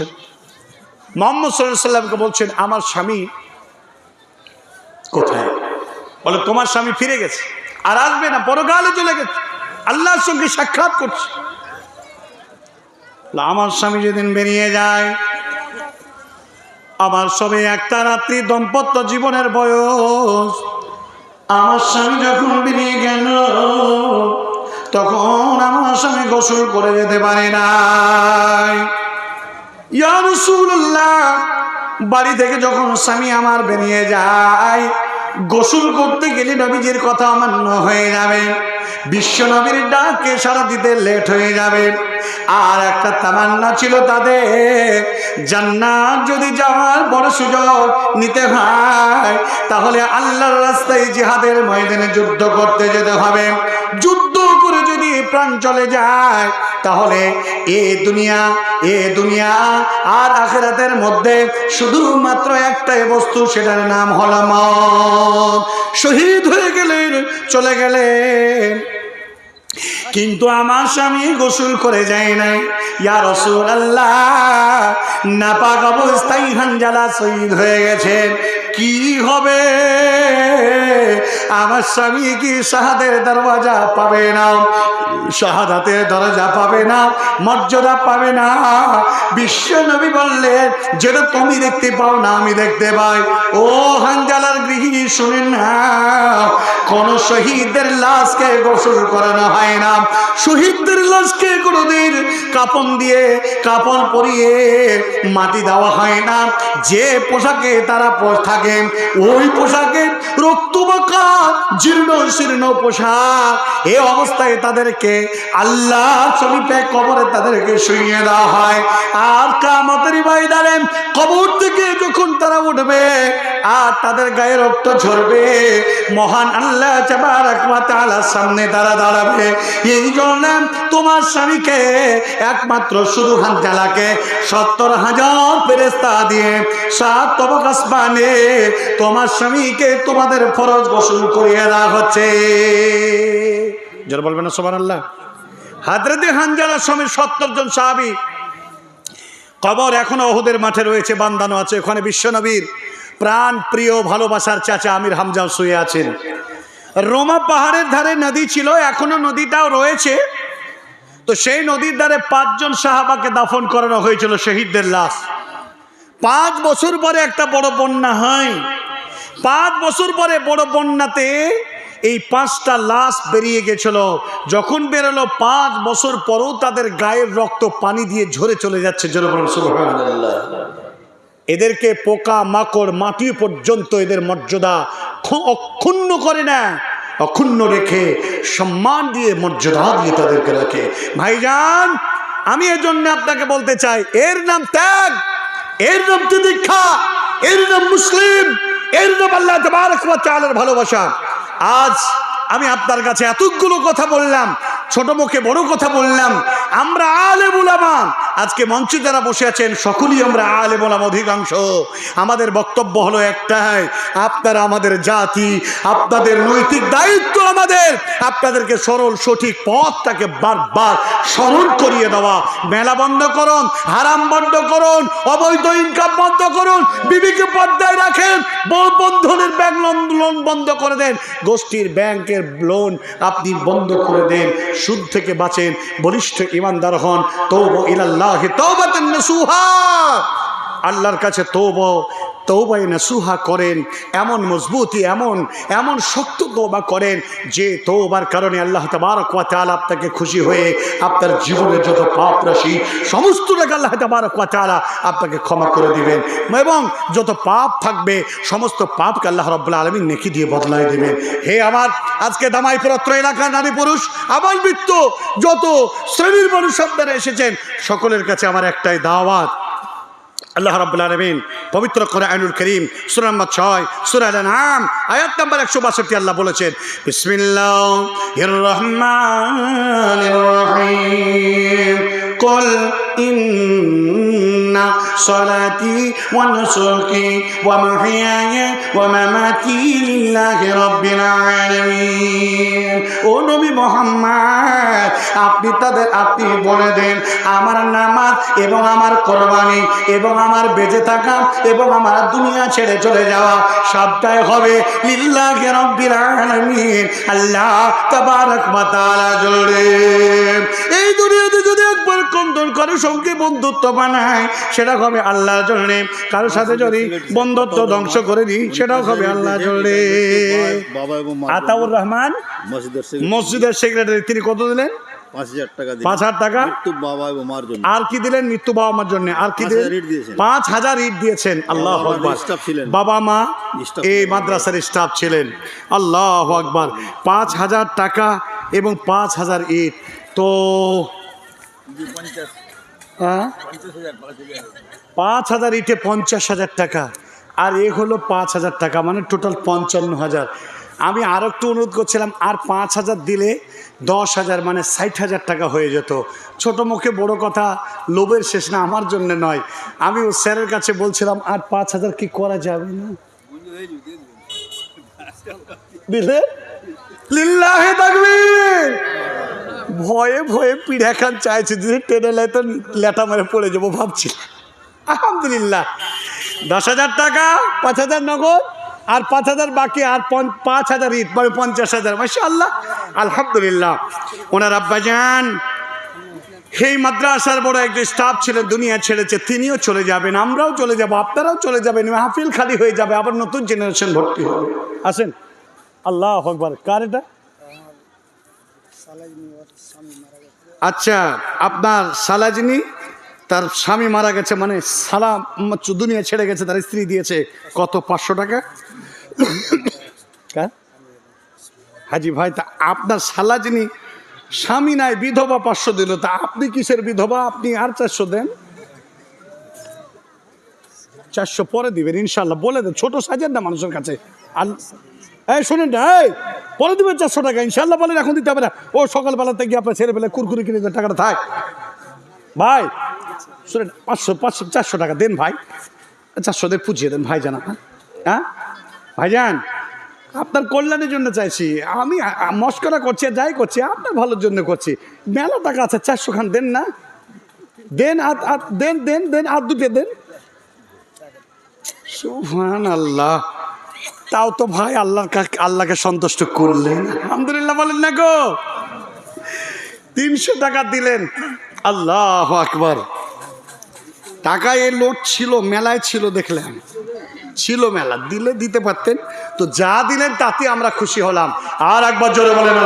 করছেন মোহাম্মদ সাল্লাহ সাল্লামকে বলছেন, আমার স্বামী কোথায়? বলে, তোমার স্বামী ফিরে গেছে আর আসবে না, পরকালে চলে গেছে। আল্লাহর সঙ্গে সাক্ষাৎ করছে। আমার স্বামী যেদিন বেরিয়ে যায়, আমার সবে একটা রাত্রি দম্পত্য জীবনের বয়স। আমার স্বামী যখন বেরিয়ে গেল, তখন আমার স্বামী গোসল করে যেতে পারে নাই। ইয়া বাড়ি থেকে যখন স্বামী আমার বেরিয়ে যায়, গোসল করতে গেলে নবীজির কথা অমান্য হয়ে যাবে। বিশ্ব নবীর ডাকে সারা দিতে লেট হয়ে যাবে। আর একটা তামান্না ছিল তাদের, জান্নাত যদি যাওয়ার বড় সুযোগ নিতে হয়, তাহলে আল্লাহর রাস্তায় জিহাদের ময়দানে যুদ্ধ করতে যেতে হবে। যুদ্ধ প্রাণ চলে যায়, তাহলে এ দুনিয়া এ দুনিয়া আর আখেরাতের মধ্যে শুধুমাত্র একটাই বস্তু, সেটার নাম হল শহীদ হয়ে গেলেন, চলে গেলেন। কিন্তু আমার স্বামী গোসল করে যায় নাই। ইয়া রসুল আল্লাহ নাপাক অবস্থায় হানজালা শহীদ হয়ে গেছেন। কি হবে? আমার স্বামী কি শাহাদের দরওয়াজা পাবে না? শাহাদাতের দরজা পাবে না? মর্যাদা পাবে না? বিশ্ব নবী বললেন, যেটা তুমি দেখতে পাও না, আমি দেখতে পাই। ও হানজালার গৃহিণী, শুনেন না। কোন শহীদদের লাশকে গোসল করানো হয় না। শহীদদের লাশকে কোনোদিন কাপন দিয়ে, কাপন পরিয়ে মাটি দেওয়া হয় না। যে পোশাকে তারা পো- থাকে ওই পোশাকে রক্তবাকা, জীর্ণ, শীর্ণ পোশাক। এ অবস্থায় তাদেরকে আল্লাহ শরীফে কবরে তাদেরকে শুইয়ে দেওয়া হয়। আর কামতের ময়দানে কবর থেকে যখন তারা উঠবে আর তাদের গায়ে রক্ত ঝরবে, মহান আল্লাহ তাআলার সামনে তারা দাঁড়াবে। এই জন্য তোমার স্বামীকে একমাত্র শুধু হানজালাকে সত্তর হাজার ফেরেস্তা দিয়ে সাত তবক আসমানে তোমার স্বামীকে তোমাদের ফরজ গোসল করিয়ে দেওয়া হচ্ছে। জোর বলবেন না সোমান আল্লাহ হাদরতে হানজালার সময় সত্তর জন সাহাবি কবর এখনও ওহুদের মাঠে রয়েছে, বান্দানো আছে। ওখানে বিশ্বনবীর প্রাণ প্রিয়, ভালোবাসার চাচা আমির হামজা শুয়ে আছেন। রোমা পাহাড়ের ধারে নদী ছিল, এখনও নদীটাও রয়েছে। তো সেই নদীর ধারে পাঁচজন সাহাবাকে দাফন করানো হয়েছিল শহীদদের লাশ। পাঁচ বছর পরে একটা বড় বন্যা হয়। পাঁচ বছর পরে বড় বন্যাতে এই পাঁচটা লাশ বেরিয়ে গেছিল। যখন বেরোলো, পাঁচ বছর পরও তাদের গায়ের রক্ত পানি দিয়ে ঝরে চলে যাচ্ছে। এদেরকে পোকা, মাকড়, মাটি পর্যন্ত এদের মর্যাদা অক্ষুণ্ণ করে না অক্ষুণ্ণ রেখে সম্মান দিয়ে, মর্যাদা দিয়ে তাদেরকে রাখে। ভাইজান, আমি এর জন্য আপনাকে বলতে চাই, এর নাম ত্যাগ, এর নাম দীক্ষা এর নাম মুসলিম, এর নাম আল্লাহ তাবারক ওয়া ভালোবাসা। আজ আমি আপনার কাছে এতগুলো কথা বললাম, ছোট মুখে বড় কথা বললাম, আমরা আলে বুলামা আজকে মঞ্চে যারা বসে আছেন, সকলেই আমরা আলে বলাম অধিকাংশ। আমাদের বক্তব্য হলো একটাই, আপনারা আমাদের জাতি, আপনাদের নৈতিক দায়িত্ব আমাদের। আপনাদেরকে সরল, সঠিক পথটাকে বারবার স্মরণ করিয়ে দেওয়া। মেলা বন্ধ করুন, হারাম বন্ধ করুন, অবৈধ ইনকাম বন্ধ করুন, বিবিকে পর্দায় রাখেন বন্ধনের ব্যাংক লোন বন্ধ করে দেন, গোষ্ঠীর ব্যাংকের লোন আপনি বন্ধ করে দেন, সুদ থেকে বাঁচেন, বলিষ্ঠ ইমানদার হন, তৌব ইলাল্লাহ আল্লাহর কাছে তৌব তৌবাই নাসুহা করেন, এমন মজবুতি, এমন এমন শক্ত তৌবা করেন যে তৌবার কারণে আল্লাহ তাবারক ওয়া আপনাকে খুশি হয়ে আপনার জীবনের যত পাপ রাশি সমস্ত সমস্তটাকে আল্লাহ তাবারক ওয়া তাআলা আপনাকে ক্ষমা করে দিবেন এবং যত পাপ থাকবে সমস্ত পাপকে আল্লাহ রব্লা আলামিন নেকি দিয়ে বদলায় দিবেন। হে আমার আজকে দামাইপুরত্র এলাকার নারী পুরুষ আবার বৃত্ত যত শ্রেণির মানুষ আপনারা এসেছেন, সকলের কাছে আমার একটাই দাওয়াত আল্লাহ রাবুল আলমিন পবিত্র করে আইনুল করিম সূরা নম্বর ছয়, সূরা নাম আয়াত নম্বর একশো বাষট্টি আল্লাহ বলেছেন বিসমিল্লাহ রহমানির রহিম। কুল ওয়া মাহইয়ায়া ওয়া মামাতি লিল্লাহি রাব্বিল আলামিন ও নবী মুহাম্মদ, আপনি তাদের, আপনি বলে দেন, আমার নামাজ এবং আমার কোরবানি এবং আমার বেঁচে থাকা এবং আমার দুনিয়া ছেড়ে চলে যাওয়া সবটাই হবে লিল্লাহি রাব্বিল আলামিন। আল্লাহ তাবারক ওয়া তাআলা জোরে করে সঙ্গে বন্ধুত্ব বানায় সেটা হবে আল্লাহ জন্য। কারোর সাথে যদি বন্ধুত্ব ধ্বংস করে দিই সেটাও হবে আল্লাহ জন্য। আতাউর রহমান মসজিদের সেক্রেটারি তিনি কত দিলেন? পাঁচ হাজার টাকা বাবা এবং মার জন্য। আর কি দিলেন? মৃত্যু বাবা মার জন্য। আর কি দিলেন হাজার ইট দিয়েছেন। পাঁচ হাজার ইট দিয়েছেন। আল্লাহ বাবা মা এই মাদ্রাসার স্টাফ ছিলেন। আল্লাহ আকবার। পাঁচ হাজার টাকা এবং পাঁচ হাজার ইট। তো হ্যাঁ? পাঁচ হাজার ইটে পঞ্চাশ হাজার টাকা। আর এ হলো পাঁচ হাজার টাকা মানে টোটাল পঞ্চান্ন হাজার। আমি আর একটু অনুরোধ করছিলাম, আর পাঁচ হাজার দিলে দশ হাজার মানে ষাট হাজার টাকা হয়ে যেত। ছোট মুখে বড় কথা, লোভের শেষ না, আমার জন্য নয়। আমি ও স্যারের কাছে বলছিলাম, আর পাঁচ হাজার কি করা যাবে না? দিলে লিল্লাহে ভয়ে ভয়ে পিঠা খান চাইছে, যদি টেনে লাই তো লেটা মেরে পড়ে যাব ভাবছি। আলহামদুলিল্লাহ। দশ হাজার টাকা, পাঁচ হাজার নগদ, আর পাঁচ হাজার বাকি, আর পাঁচ হাজার ইট মানে পঞ্চাশ হাজার মাসা আল্লাহ আলহামদুলিল্লাহ। ওনার আব্বাজান সেই মাদ্রাসার বড় একজন স্টাফ ছিলেন, দুনিয়া ছেড়েছে, তিনিও চলে যাবেন, আমরাও চলে যাব, আপনারাও চলে যাবেন, মাহফিল খালি হয়ে যাবে, আবার নতুন জেনারেশন ভর্তি হবে। আসেন। আল্লাহ আকবার। কার এটা? আচ্ছা আপনার সালাজিনী তার স্বামী মারা গেছে মানে সালা দুনিয়া ছেড়ে গেছে তার স্ত্রী দিয়েছে কত পাঁচশো টাকা? হাজি ভাই তা আপনার সালাজিনী স্বামী নাই বিধবা পাঁচশো দিল তা আপনি কিসের বিধবা? আপনি আর চারশো দেন। চারশো পরে দিবেন ইনশাল্লাহ। বলে দেন ছোট সাজেন না মানুষের কাছে? আর এই, শোনেন না, এই পরে দিবেন চারশো টাকা ইনশাল্লাহ বলেন, এখন দিতে হবে না। ও সকালবেলাতে গিয়ে আপনার ছেলে পেলে কুরকুরি কিনে টাকাটা থাক। ভাই, শোনেন, পাঁচশো পাঁচশো, চারশো টাকা দেন ভাই। চারশো দিয়ে পুজিয়ে দেন ভাই জানা হ্যাঁ? ভাইজান, আপনার কল্যাণের জন্য চাইছি। আমি মস্করা করছি যাই করছি, আপনার ভালোর জন্য করছি। মেলা টাকা আছে চারশো খান দেন না। দেন দেন দেন দেন, আর দুটো দেন। সুহান আল্লাহ তাও তো ভাই আল্লাহ আল্লাহকে সন্তুষ্ট করলেন। আলহামদুলিল্লাহ বলেন না গো। তিনশো টাকা দিলেন। আল্লাহ আকবার। টাকা এ লোট ছিল, মেলায় ছিল দেখলাম ছিল মেলা, দিলে দিতে পারতেন। তো যা দিলেন তাতে আমরা খুশি হলাম। আর একবার জোরে বলেন